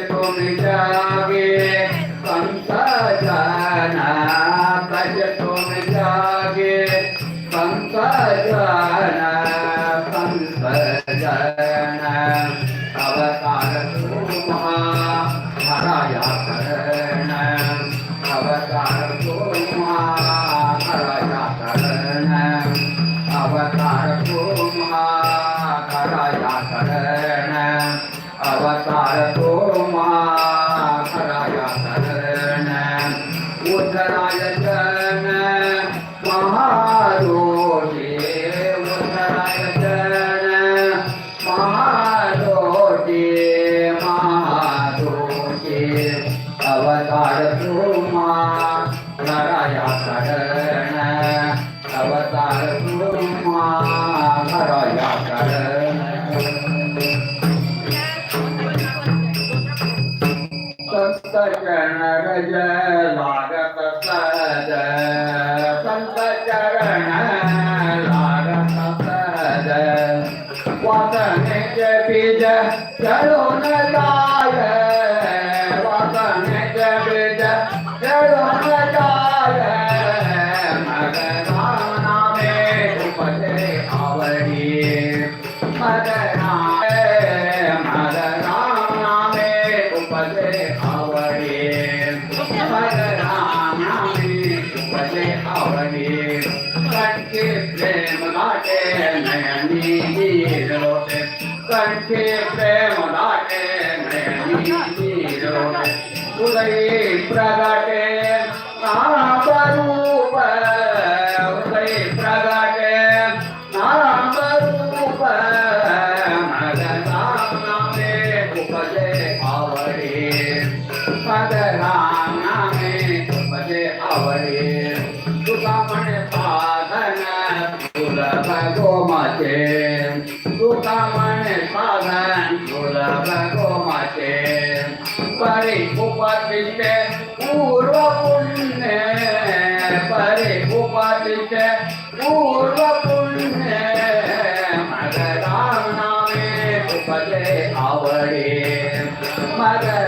con ಕೆ ಪ್ರೇಮದಾಟೆ ನೀರೋ ಉದಯ ಪ್ರಗಟೆ ನಾರಾಯಣ Umaga.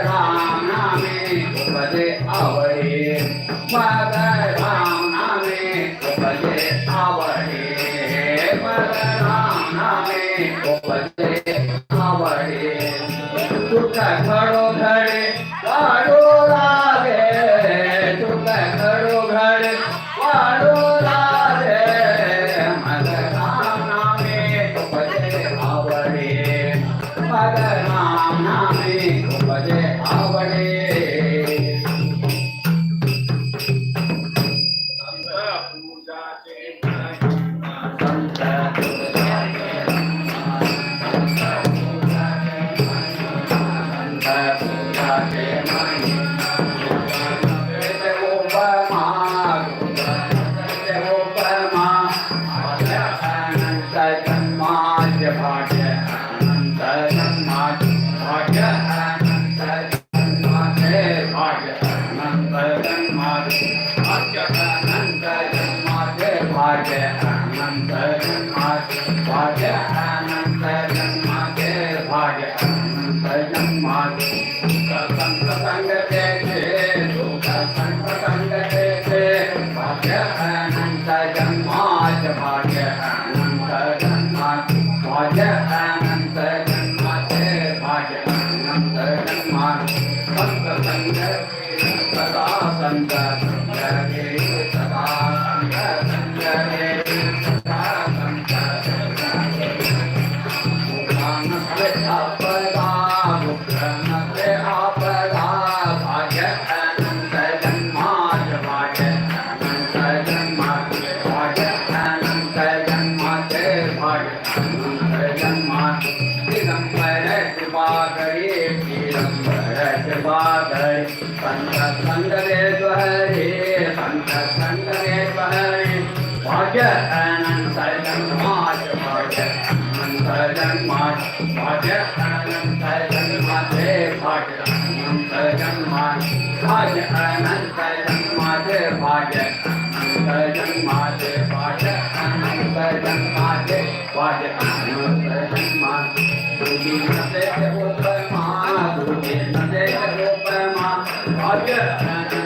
Yeah.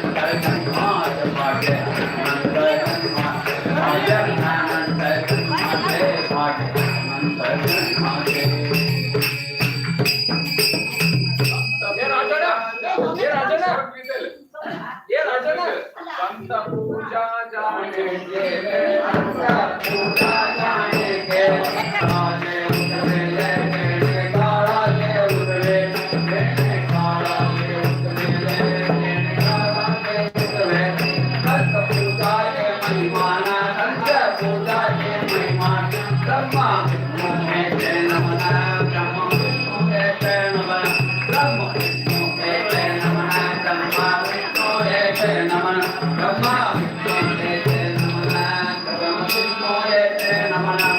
మన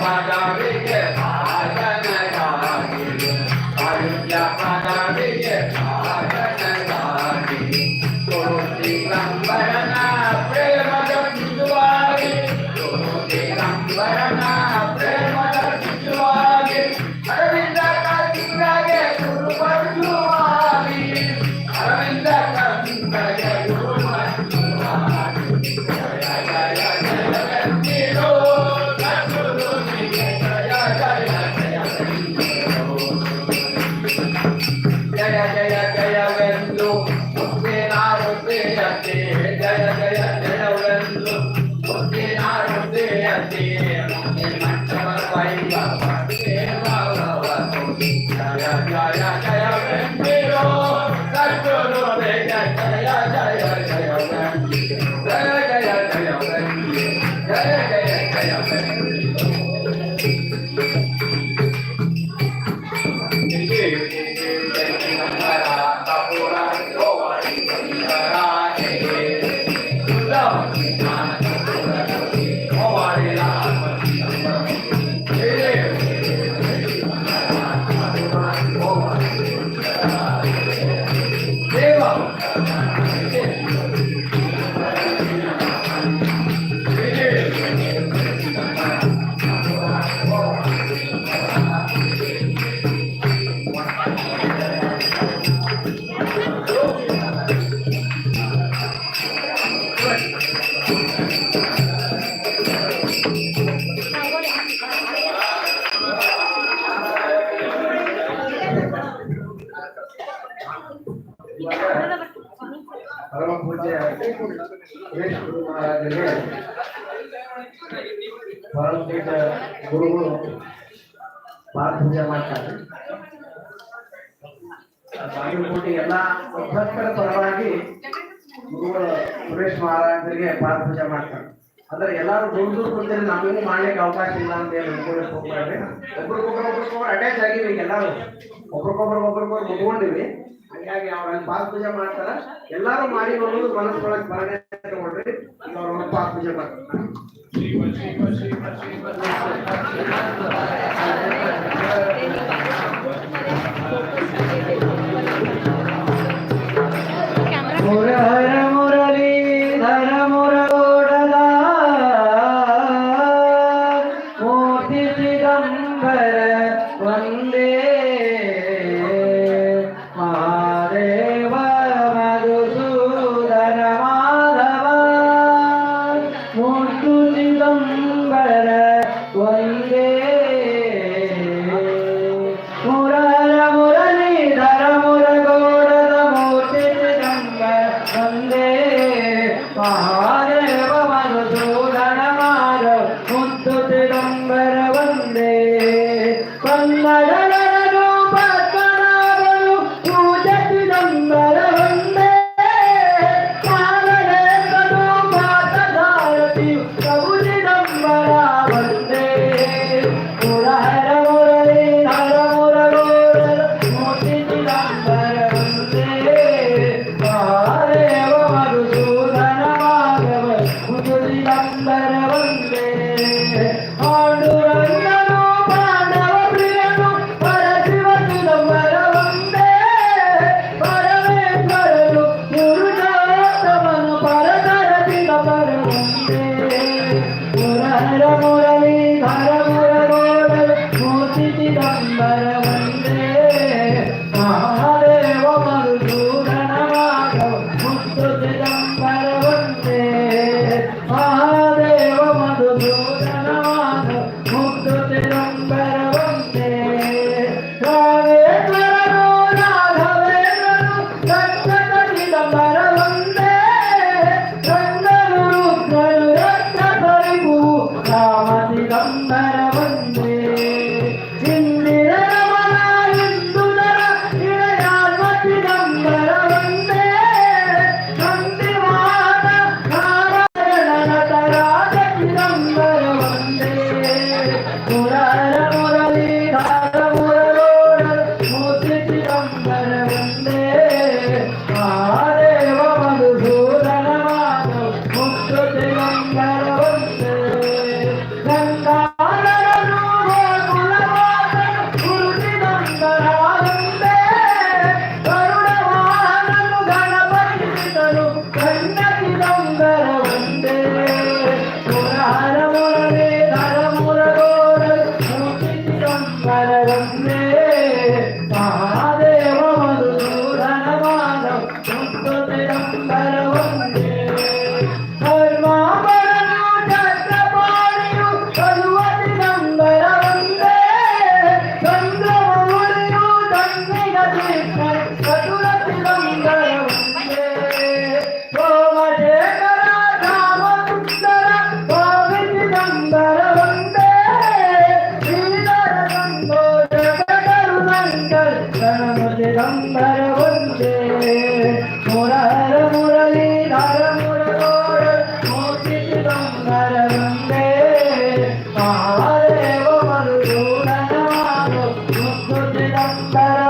Padarik, ಕಾರ್ಯಕ್ರಮದಲ್ಲಿ ಗುರುಗಳು ದೊಡ್ಡ ಪೂಜೆ ಪಾದಪೂಜೆ ಮಾಡ್ತಾರೆ. ಬಾಗಲಕೋಟೆ ಎಲ್ಲ ಭಕ್ತರ ಪರವಾಗಿ ಗುರುಗಳು ಸುರೇಶ್ ಮಹಾರಾಜರಿಗೆ ಪಾದಪೂಜೆ ಮಾಡ್ತಾರೆ ಅಂದ್ರೆ ಎಲ್ಲರೂ ದೂರ ದೂರ ಕೊಡ್ತೀರಿ ನಮಗೂ ಮಾಡ್ಲಿಕ್ಕೆ ಅವಕಾಶ ಇಲ್ಲ ಅಂತ ಹೇಳಿ ಒಬ್ರಿಗೊಬ್ರು ಒಬ್ರಿಗೊಬ್ರು ಅಟ್ಯಾಚ್ ಆಗಿವಿ ಎಲ್ಲಾರು ಒಬ್ರಿಗೊಬ್ರು ಒಬ್ರಿಗೊಬ್ರು ಮುಟ್ಕೊಂಡಿವಿ ಹಂಗಾಗಿ ಅವ್ರ ಹಂಗ ಪಾದ ಪೂಜೆ ಮಾಡ್ತಾರ. ಎಲ್ಲಾರು ಮಾಡಿ ನೋಡೋದು ಮನಸ್ಸೊಳಗ್ ಬರಣೆ ನೋಡ್ರಿ. ಅವ್ರ ಒಂದು ಪಾದ ಪೂಜೆ ಮಾಡ್ತಾರೆ. நிரந்தர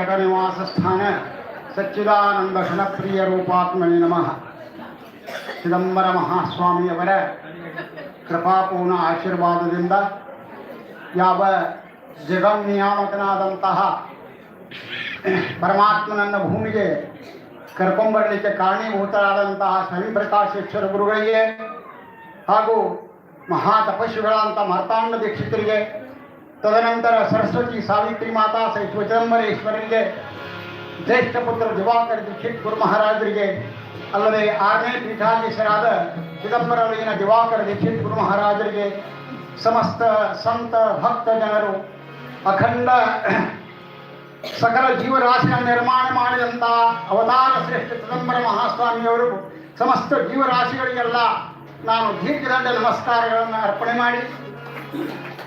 केंगेरी तट निवास स्थान ಸಚ್ಚಿದಾನಂದ ಘನಪ್ರಿಯ ರೂಪಾತ್ಮನೆ ನಮಃ ಚಿದಂಬರ ಮಹಾಸ್ವಾಮಿಯವರ ಕೃಪಾಪೂರ್ಣ ಆಶೀರ್ವಾದದಿಂದ ಯಾವ ಜಗನ್ನಿಯಾಮಕನಾದಂತಹ ಪರಮಾತ್ಮನನ್ನ ಭೂಮಿಗೆ ಕರ್ಕೊಂಬರಲಿಕ್ಕೆ ಕಾರಣೀಭೂತರಾದಂತಹ ಸ್ವಯಂ ಪ್ರಕಾಶೇಶ್ವರ ಗುರುಗಳಿಗೆ ಹಾಗೂ ಮಹಾ ತಪಸ್ವಿಗಳಂತ ಮಾರ್ತಾಂಡ ದೀಕ್ಷಿತರಿಗೆ ತದನಂತರ ಸರಸ್ವತಿ ಸಾವಿತ್ರಿ ಮಾತಾ ಸಹಿತ ಚಿದಂಬರೇಶ್ವರರಿಗೆ ಜ್ಯೇಷ್ಠ ಪುತ್ರ ದಿವಾಕರ ದೀಕ್ಷಿತ್ ಗುರು ಮಹಾರಾಜರಿಗೆ, ಅಲ್ಲದೆ ಆರನೇ ಪೀಠಾಧೀಶರಾದ ಚಿದಂಬರವಿನ ದಿವಾಕರ ದೀಕ್ಷಿತ್ ಗುರು ಮಹಾರಾಜರಿಗೆ, ಸಮಸ್ತ ಸಂತ ಭಕ್ತ ಜನರು, ಅಖಂಡ ಸಕಲ ಜೀವರಾಶಿಯ ನಿರ್ಮಾಣ ಮಾಡಿದಂಥ ಅವತಾರ ಶ್ರೇಷ್ಠ ಚಿದಂಬರ ಮಹಾಸ್ವಾಮಿಯವರು, ಸಮಸ್ತ ಜೀವರಾಶಿಗಳಿಗೆಲ್ಲ ನಾನು ದೀರ್ಘದಂಡ ನಮಸ್ಕಾರಗಳನ್ನು ಅರ್ಪಣೆ ಮಾಡಿ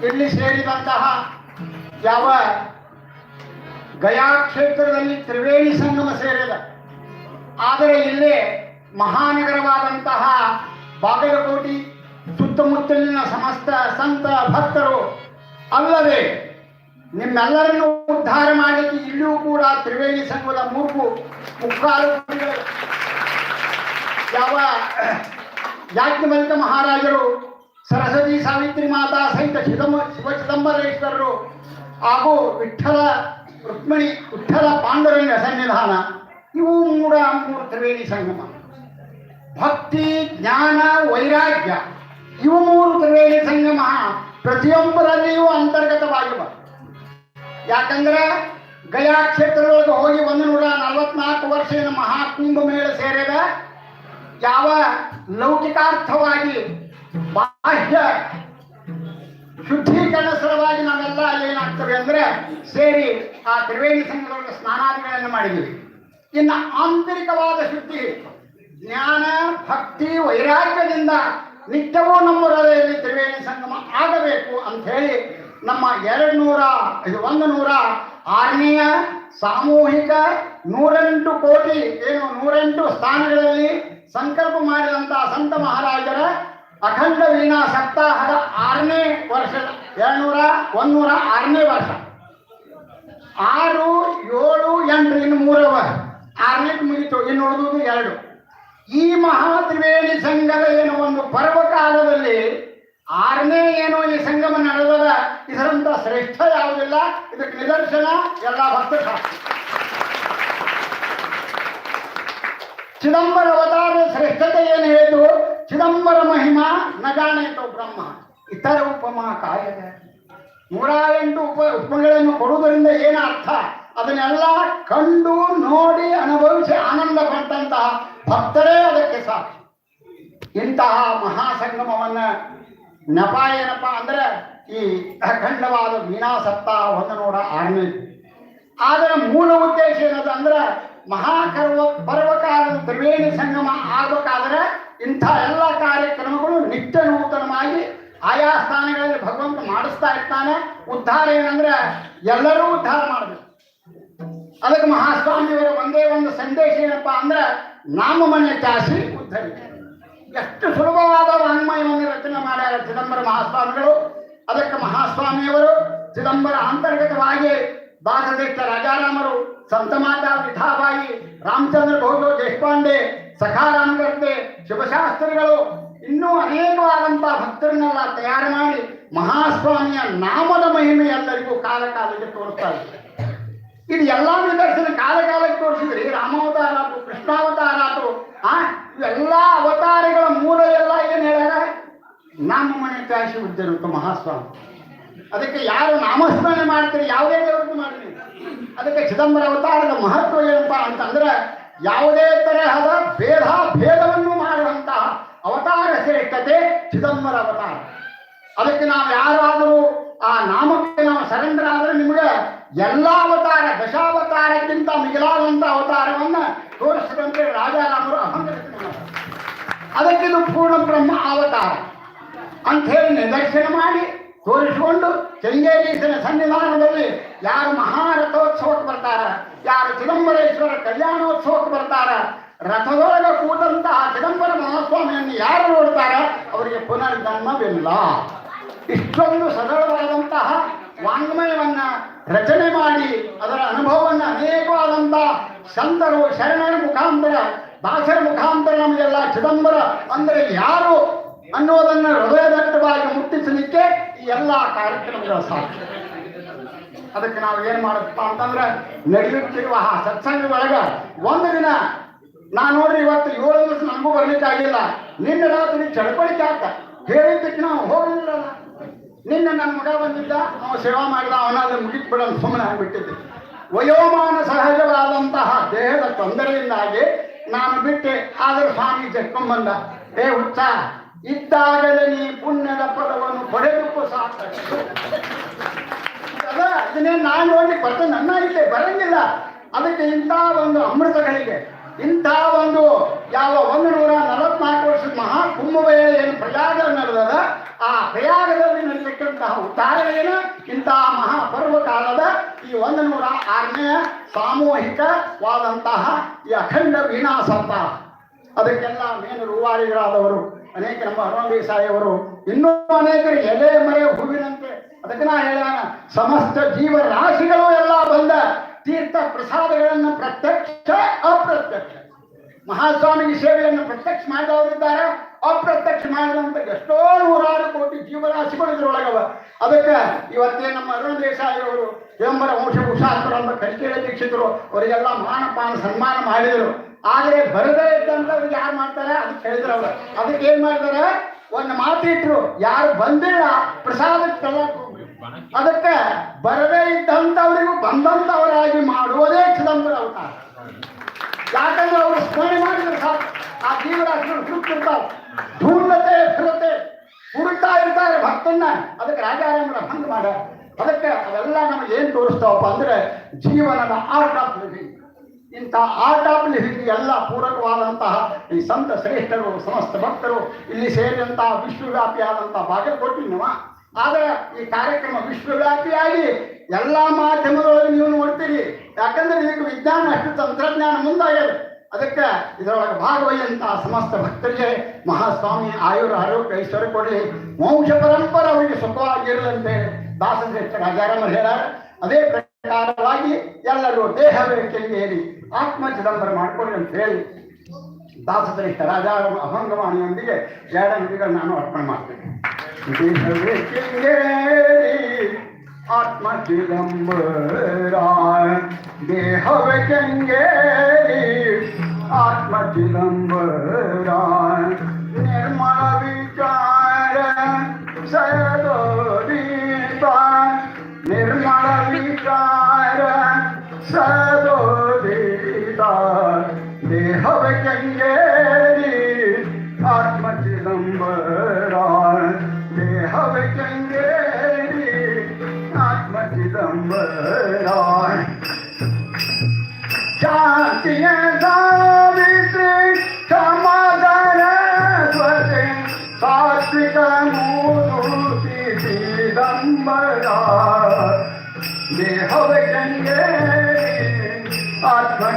ಇಲ್ಲಿ ಸೇರಿದಂತಹ ಯಾವ ಗಯಾ ಕ್ಷೇತ್ರದಲ್ಲಿ ತ್ರಿವೇಣಿ ಸಂಗಮ ಸೇರಿದ. ಆದರೆ ಇಲ್ಲಿ ಮಹಾನಗರವಾದಂತಹ ಬಾಗಲಕೋಟಿ, ಸುತ್ತಮುತ್ತಲಿನ ಸಮಸ್ತ ಸಂತ ಭಕ್ತರು ಅಲ್ಲದೆ ನಿಮ್ಮೆಲ್ಲರನ್ನು ಉದ್ಧಾರ ಮಾಡಲಿಕ್ಕೆ ಇಲ್ಲಿಯೂ ಕೂಡ ತ್ರಿವೇಣಿ ಸಂಘದ ಮೂರು ಮುಕ್ಕಾಲು ಯಾವ ಯಾಜ್ಞವಲ್ಕ ಮಹಾರಾಜರು ಸರಸ್ವತಿ ಸಾವಿತ್ರಿ ಮಾತಾ ಸಹಿತ ಚಿದಂಬ ಶಿವ ಚಿದಂಬರೇಶ್ವರರು ಹಾಗೂ ವಿಠಲ ರುಕ್ಮಿಣಿ ವಿಠಲ ಪಾಂಡುರಂಗ ಸನ್ನಿಧಾನ, ಇವು ಮೂಡ ಮೂರು ತ್ರಿವೇಣಿ ಸಂಗಮ. ಭಕ್ತಿ, ಜ್ಞಾನ, ವೈರಾಗ್ಯ, ಇವು ಮೂರು ತ್ರಿವೇಣಿ ಸಂಗಮ ಪ್ರತಿಯೊಬ್ಬರಲ್ಲಿಯೂ ಅಂತರ್ಗತವಾಗಿವ. ಯಾಕಂದ್ರೆ ಗಯಾ ಕ್ಷೇತ್ರದೊಳಗೆ ಹೋಗಿ ಒಂದು ನೂರ ನಲವತ್ನಾಲ್ಕು ವರ್ಷದ ಮಹಾಕುಂಭ ಮೇಳ ಸೇರಿದ ಯಾವ ಲೌಕಿಕಾರ್ಥವಾಗಿ ಬಾಹ್ಯ ಶುದ್ಧೀಕರಣ ಸಲುವಾಗಿ ನಾವೆಲ್ಲ ಅಲ್ಲಿ ಏನಾಗ್ತವೆ ಅಂದ್ರೆ ಸೇರಿ ಆ ತ್ರಿವೇಣಿ ಸಂಘದೊಳಗೆ ಸ್ನಾನಾದಿಗಳನ್ನು ಮಾಡಿದ್ವಿ ಇನ್ನು ಆಂತರಿಕವಾದ ಶುದ್ಧಿ, ಜ್ಞಾನ, ಭಕ್ತಿ, ವೈರಾಗ್ಯದಿಂದ ನಿತ್ಯವೂ ನಮ್ಮ ಹೃದಯದಲ್ಲಿ ತ್ರಿವೇಣಿ ಸಂಗಮ ಆಗಬೇಕು ಅಂತ ಹೇಳಿ ನಮ್ಮ ಎರಡು ನೂರ ಇದು ಒಂದು ನೂರ ಆರನೆಯ ಸಾಮೂಹಿಕ ನೂರೆಂಟು ಕೋಟಿ, ಏನು ನೂರೆಂಟು ಸ್ಥಾನಗಳಲ್ಲಿ ಸಂಕಲ್ಪ ಮಾಡಿದಂತಹ ಸಂತ ಮಹಾರಾಜರ ಅಖಂಡ ವೀಣಾ ಸಪ್ತಾಹದ ಆರನೇ ವರ್ಷದ ಎರಡ್ನೂರ ಒಂದೂರ ಆರನೇ ವರ್ಷ. ಆರು, ಏಳು, ಎಂಟು, ಇನ್ನು ಮೂರವ ಆರನೇ ಮುಗಿತು, ಇನ್ನು ಎರಡು. ಈ ಮಹಾ ತ್ರಿವೇಣಿ ಸಂಘದ ಏನು ಒಂದು ಪರ್ವಕಾಲದಲ್ಲಿ ಆರನೇ ಏನು ಈ ಸಂಗಮ ನಡೆದದ ಇದರಂತ ಶ್ರೇಷ್ಠ ಯಾವುದಿಲ್ಲ ಇದಕ್ಕೆ ನಿದರ್ಶನ ಎಲ್ಲ ಭಕ್ತ ಚಿದಂಬರ ಅವತಾರದ ಶ್ರೇಷ್ಠತೆ ಏನು ಹೇಳಿದ್ದು? ಚಿದಂಬರ ಮಹಿಮಾ, ನ ಜಾನೇತೋ ಬ್ರಹ್ಮ. ಇತರ ಉಪಮಾ ಕಾರ್ಯ ನೂರ ಎಂಟು ಉಪ ಉಪಗಳನ್ನು ಕೊಡುವುದರಿಂದ ಏನ ಅರ್ಥ? ಅದನ್ನೆಲ್ಲ ಕಂಡು ನೋಡಿ ಅನುಭವಿಸಿ ಆನಂದ ಪಟ್ಟಂತಹ ಭಕ್ತರೇ ಅದಕ್ಕೆ ಸಾಕ್ಷಿ. ಇಂತಹ ಮಹಾಸಂಗಮವನ್ನ ನೆಪ ಏನಪ್ಪ ಅಂದ್ರೆ ಈ ಅಖಂಡವಾದ ವೀಣಾಸತ್ತ ಒಂದು ನೋಡ ಆಗ್ಲಿ ಆದರೆ ಮೂಲ ಉದ್ದೇಶ ಏನದ ಅಂದ್ರೆ ಮಹಾಕರ್ವ ಪರ್ವಕಾಲದ ತ್ರಿವೇಣಿ ಸಂಗಮ ಆಗಬೇಕಾದ್ರೆ ಇಂಥ ಎಲ್ಲ ಕಾರ್ಯಕ್ರಮಗಳು ನಿತ್ಯ ನೂತನವಾಗಿ ಆಯಾ ಸ್ಥಾನಗಳಲ್ಲಿ ಭಗವಂತ ಮಾಡಿಸ್ತಾ ಇರ್ತಾನೆ. ಉದ್ಧಾರ ಏನಂದ್ರೆ ಎಲ್ಲರೂ ಉದ್ಧಾರ ಮಾಡಬೇಕು. ಅದಕ್ಕೆ ಮಹಾಸ್ವಾಮಿಯವರ ಒಂದೇ ಒಂದು ಸಂದೇಶ ಏನಪ್ಪಾ ಅಂದ್ರೆ ನಾಮಮನೆ ಚಾಸಿ ಉದ್ಧರಿ ಎಷ್ಟು ಸುಲಭವಾದ ವಾಂಗ್ಮಯವನ್ನು ರಚನೆ ಮಾಡ್ಯಾರ ಚಿದಂಬರ ಮಹಾಸ್ವಾಮಿಗಳು. ಅದಕ್ಕೆ ಮಹಾಸ್ವಾಮಿಯವರು ಚಿದಂಬರ ಅಂತರ್ಗತವಾಗಿ ದಾಸದೇಶ ರಾಜಾರಾಮರು ಸಂತ ಮಾತಾ ಪಿಠಾಬಾಯಿ ರಾಮಚಂದ್ರ ಗೌಡ ದೇಶಪಾಂಡೆ ಸಖಾರಾಮ್ ಗರ್ದೆ ಶಿವಶಾಸ್ತ್ರಿಗಳು ಇನ್ನೂ ಅನೇಕವಾದಂತಹ ಭಕ್ತರನ್ನೆಲ್ಲ ತಯಾರು ಮಾಡಿ ಮಹಾಸ್ವಾಮಿಯ ನಾಮದ ಮಹಿಮೆ ಎಲ್ಲರಿಗೂ ಕಾಲ ಕಾಲಕ್ಕೆ ತೋರಿಸ್ತಾ ಇದ್ದಾರೆ ಇದು ಎಲ್ಲಾ ನಿದರ್ಶನ ಕಾಲ ಕಾಲಕ್ಕೆ ತೋರಿಸಿದ್ರಿ ರಾಮಾವತಾರ ಆತು ಕೃಷ್ಣಾವತಾರ ಆತು ಆ ಎಲ್ಲಾ ಅವತಾರಗಳ ಮೂಲ ಎಲ್ಲ ಏನ್ ಹೇಳ್ಯಾರ? ನಮ್ಮ ಮನೆ ಕಾಶಿ ಉದ್ಯಮ ಮಹಾಸ್ವಾಮಿ. ಅದಕ್ಕೆ ಯಾರು ನಾಮಸ್ಮರಣೆ ಮಾಡ್ತೀರಿ, ಯಾವುದೇ ದೇವರದ್ದು ಮಾಡ್ರಿ ಅದಕ್ಕೆ ಚಿದಂಬರ ಅವತಾರದ ಮಹತ್ವ ಏನಪ್ಪಾ ಅಂತಂದ್ರೆ ಯಾವುದೇ ತರಹದ ಭೇದ, ಭೇದವನ್ನು ಮಾಡುವಂತಹ ಅವತಾರ ಶ್ರೇಷ್ಠತೆ ಚಿದಂಬರ ಅವತಾರ. ಅದಕ್ಕೆ ನಾವು ಯಾರಾದರೂ ಆ ನಾಮಕ್ಕೆ ನಾವು ಸರೆಂಡರ್ ಆದರೆ ನಿಮಗೆ ಎಲ್ಲ ಅವತಾರ, ದಶಾವತಾರಕ್ಕಿಂತ ಮಿಗಿಲಾದಂಥ ಅವತಾರವನ್ನ ತೋರಿಸಿದಂತೆ ರಾಜಾರಾಮರು ಅಹಂಕರಿಸಿದ ಅದಕ್ಕೆ ಪೂರ್ಣ ಬ್ರಹ್ಮ ಅವತಾರ. ಅಂತ ಹೇಳಿ ನಿದರ್ಶನ ಮಾಡಿ ತೋರಿಸಿಕೊಂಡು ಶೃಂಗೇರೀಶನ ಸನ್ನಿಧಾನದಲ್ಲಿ ಯಾರು ಮಹಾರಥೋತ್ಸವಕ್ಕೆ ಬರ್ತಾರ, ಯಾರು ಚಿದಂಬರೇಶ್ವರ ಕಲ್ಯಾಣೋತ್ಸವಕ್ಕೆ ಬರ್ತಾರ, ರಥದೊಳಗ ಕೂತಂತಹ ಚಿದಂಬರ ಮಹಾಸ್ವಾಮಿಯನ್ನು ಯಾರು ನೋಡ್ತಾರ? ಅವರಿಗೆ ಪುನರ್ಜನ್ಮವಿಲ್ಲ. ಇಷ್ಟೊಂದು ಸರಳವಾದಂತಹ ವಾಂಗ್ಮಯವನ್ನ ರಚನೆ ಮಾಡಿ ಅದರ ಅನುಭವವನ್ನು ಅನೇಕವಾದಂತಹ ಸಂತರು, ಶರಣರ ಮುಖಾಂತರ ದಾಸರ ಮುಖಾಂತರ ನಮಗೆಲ್ಲ ಚಿದಂಬರ ಅಂದ್ರೆ ಯಾರು ಅನ್ನೋದನ್ನ ಹೃದಯದಟ್ಟವಾಗಿ ಮುಟ್ಟಿಸಲಿಕ್ಕೆ ಎಲ್ಲ ಕಾರ್ಯಕ್ರಮಗಳ ಸಾಕ್ಷಿ ಅದಕ್ಕೆ ನಾವು ಏನ್ ಮಾಡಪ್ಪ ಅಂತಂದ್ರೆ, ನಡೆಯುತ್ತಿರುವ ಆ ಸತ್ಸಂಗದೊಳಗ ಒಂದು ದಿನ ನಾ ನೋಡ್ರಿ ಇವತ್ತು ಏಳು ದಿವಸ ನಮಗೂ ಬರ್ಲಿಕ್ಕೆ ಆಗಿಲ್ಲ. ನಿನ್ನೆ ರಾತ್ರಿ ಚಳಪಳಿಕೆ ಆಗ್ತ ಹೇಳಿದ್ದಕ್ಕೆ ನಾವು ಹೋಗಿಲ್ಲ ನಿನ್ನೆ ನನ್ನ ಮಗ ಬಂದಿದ್ದ ನಾವು ಸೇವಾ ಮಾಡಿದ ಅವನಾದ್ರೆ ಮುಗಿತ್ ಬಿಡ ಸುಮ್ಮನೆ ಆಗ್ಬಿಟ್ಟಿದ್ದೆ. ವಯೋಮಾನ ಸಹಜವಾದಂತಹ ದೇಹದ ತೊಂದರೆಯಿಂದಾಗಿ ನಾನು ಬಿಟ್ಟೆ. ಆದರೂ ಸ್ವಾಮಿ ಜಟ್ಕೊಂಡ್ ಏ ಹುಚ್ಚ ಇದ್ದಾಗಲೇ ನೀ ಪುಣ್ಯದ ಪದವನ್ನು ಪಡೆದಕ್ಕೂ ಸಾಕು. ಇದನ್ನೇ ನಾನು ನೋಡಿ ಬರ್ತೇನೆ ನನ್ನ ಇಲ್ಲಿ ಬರಂಗಿಲ್ಲ. ಅದಕ್ಕೆ ಇಂಥ ಒಂದು ಅಮೃತಗಳಿಗೆ, ಇಂಥ ಒಂದು ಯಾವ ಒಂದು ನೂರ ನಲವತ್ನಾಲ್ಕು ವರ್ಷದ ಮಹಾ ಕುಂಭವೇಳೆ ಏನು ಪ್ರಯಾಗ ನಡೆದದ ಆ ಪ್ರಯಾಗದಲ್ಲಿ ನಡೀತಕ್ಕಂತಹ ಏನು ಇಂತಹ ಮಹಾಪರ್ವ ಕಾಲದ ಈ ಒಂದು ನೂರ ಆರನೇ ಸಾಮೂಹಿಕವಾದಂತಹ ಈ ಅಖಂಡ ವಿನಾಸಂತ ಅದಕ್ಕೆಲ್ಲ ಮೇನು ರೂವಾರಿಗಳಾದವರು ಅನೇಕ ನಮ್ಮ ಅರುಣ ಸಾಯಿಯವರು ಇನ್ನೂ ಅನೇಕರು ಎಲೆ ಮರೆ ಹೂವಿನಂತೆ. ಅದಕ್ಕೆ ನಾ ಹೇಳೋಣ, ಸಮಸ್ತ ಜೀವ ರಾಶಿಗಳು ಎಲ್ಲ ಬಂದ ತೀರ್ಥ ಪ್ರಸಾದಗಳನ್ನು ಪ್ರತ್ಯಕ್ಷ, ಅಪ್ರತ್ಯಕ್ಷ. ಮಹಾಸ್ವಾಮಿಗೆ ಸೇವೆಯನ್ನು ಪ್ರತ್ಯಕ್ಷ ಮಾಡಿದವರಿದ್ದಾರೆ ಅಪ್ರತ್ಯಕ್ಷ ಮಾಡಿದಂತ ಎಷ್ಟೋ ನೂರಾರು ಕೋಟಿ ಜೀವರಾಶಿಗಳು ಇದ್ರೊಳಗವ. ಅದಕ್ಕೆ ಇವತ್ತೇ ನಮ್ಮ ಅರುಣ ದೇಸಾಯಿಯವರು ಚಿದಂಬರ ವಂಶಭೂಷಾಸ್ತ್ರ ಅಂತ ಕರಿಕೇಳ ದೀಕ್ಷಿತರು, ಅವರಿಗೆಲ್ಲ ಮಾನಪಾನ ಸನ್ಮಾನ ಮಾಡಿದರು. ಆದರೆ ಬರದೇ ಇದ್ದಂಥವ್ರಿಗೆ ಯಾರು ಮಾಡ್ತಾರೆ? ಅದಕ್ಕೆ ಹೇಳಿದ್ರು ಅವರು. ಅದಕ್ಕೆ ಏನ್ ಮಾಡ್ತಾರೆ? ಒಂದು ಮಾತಿಟ್ರು ಯಾರು ಬಂದಿಲ್ಲ, ಪ್ರಸಾದಕ್ಕೆ ಅದಕ್ಕೆ ಬರದೇ ಇದ್ದಂಥವ್ರಿಗೂ ಬಂದಂಥವರಾಗಿ ಮಾಡುವುದೇ ಚಿದಂಬರ ಅವತಾರ. ಯಾಕಂದ್ರೆ ಅವರು ಸ್ಮರಣೆ ಮಾಡಿದ್ರೆ ಸಾಕು. ಆ ಜೀವರಾಶಿಗಳು ಸುತ್ತಿರ್ತಾವೆ ಧೂರ್ಣತೆ ಸ್ಥಿರತೆ ಹುಡುಕ್ತಾ ಇರ್ತಾರೆ ಭಕ್ತನ್ನ. ಅದಕ್ಕೆ ರಾಜಾರಾಮರ ಭಂಗ ಮಾಡ. ಅದಕ್ಕೆ ಅದೆಲ್ಲ ನಮಗೆ ಏನ್ ತೋರಿಸ್ತಾವಪ್ಪ ಅಂದ್ರೆ ಜೀವನದ art of living. Art of living ಎಲ್ಲ ಪೂರಕವಾದಂತಹ ಈ ಸಂತ ಶ್ರೇಷ್ಠರು, ಸಮಸ್ತ ಭಕ್ತರು ಇಲ್ಲಿ ಸೇರಿದಂತಹ ವಿಶ್ವವ್ಯಾಪಿಯಾದಂತಹ ಬಾಗಲಕೋಟಿನವ ಆದರೆ ಈ ಕಾರ್ಯಕ್ರಮ ವಿಶ್ವವ್ಯಾಪಿಯಾಗಿ ಎಲ್ಲ ಮಾಧ್ಯಮದೊಳಗೆ ನೀವು ನೋಡ್ತೀರಿ. ಯಾಕಂದ್ರೆ ಇದಕ್ಕೆ ವಿಜ್ಞಾನ ಅಷ್ಟು ತಂತ್ರಜ್ಞಾನ ಮುಂದಾಗಿದೆ ಅದಕ್ಕೆ ಇದರೊಳಗೆ ಭಾಗವಹಿಸಿದಂತಹ ಸಮಸ್ತ ಭಕ್ತರಿಗೆ ಮಹಾಸ್ವಾಮಿ ಆಯುರ ಆರೋಗ್ಯ ಐಶ್ವರ್ಯ ಕೊಡಲಿ ವಂಶ ಪರಂಪರೆ ಅವರಿಗೆ ಸುಖವಾಗಿರಲಂತೆ ದಾಸಶ್ರೇಷ್ಠ ರಾಜಾರಾಮರು ಹೇಳ ಅದೇ ಪ್ರಕಾರವಾಗಿ ಎಲ್ಲರೂ ದೇಹವೇ ಕೆಂಗೇರಿ ಆತ್ಮ ಚಿದಂಬರ ಮಾಡ್ಕೊಳ್ಳಿ ಅಂತ ಹೇಳಿ ದಾಸಶ್ರೇಷ್ಠ ರಾಜಾರಾಮ ಅಭಂಗವಾಣಿಯೊಂದಿಗೆ ಎರಡು ನುಡಿಗಳು ನಾನು ಅರ್ಪಣೆ ಮಾಡ್ತೇನೆ ದೇಹವೇ ಕೆಂಗೇರಿ ಆತ್ಮ ಚಿದಂಬರ ದೇಹವೇ ಕೆಂಗೇರಿ ಆತ್ಮ ಚಿದಂಬರ ನಿರ್ಮಲ ವಿಚಾರ ಸದೋದೀಪ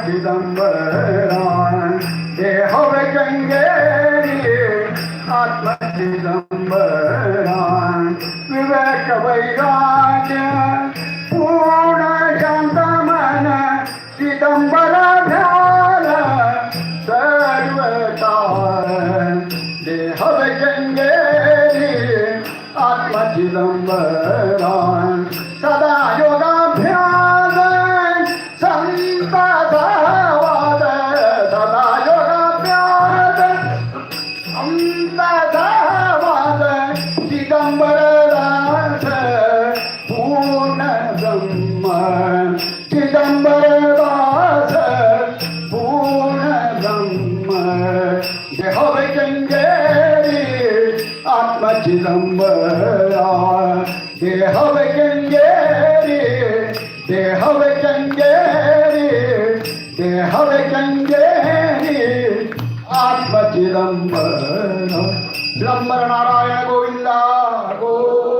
ചിദംബരാൻ ദേഹവൈകങ്കേരിയെ ആത്മ ചിദംബരാൻ വിവേക വൈരാഗ്യ പൂർണ്ണ ശാന്തമന ചിദംബരധ്യാന സർവകാരൻ ദേഹവൈകങ്കേരിയെ ആത്മ ചിദംബരാൻ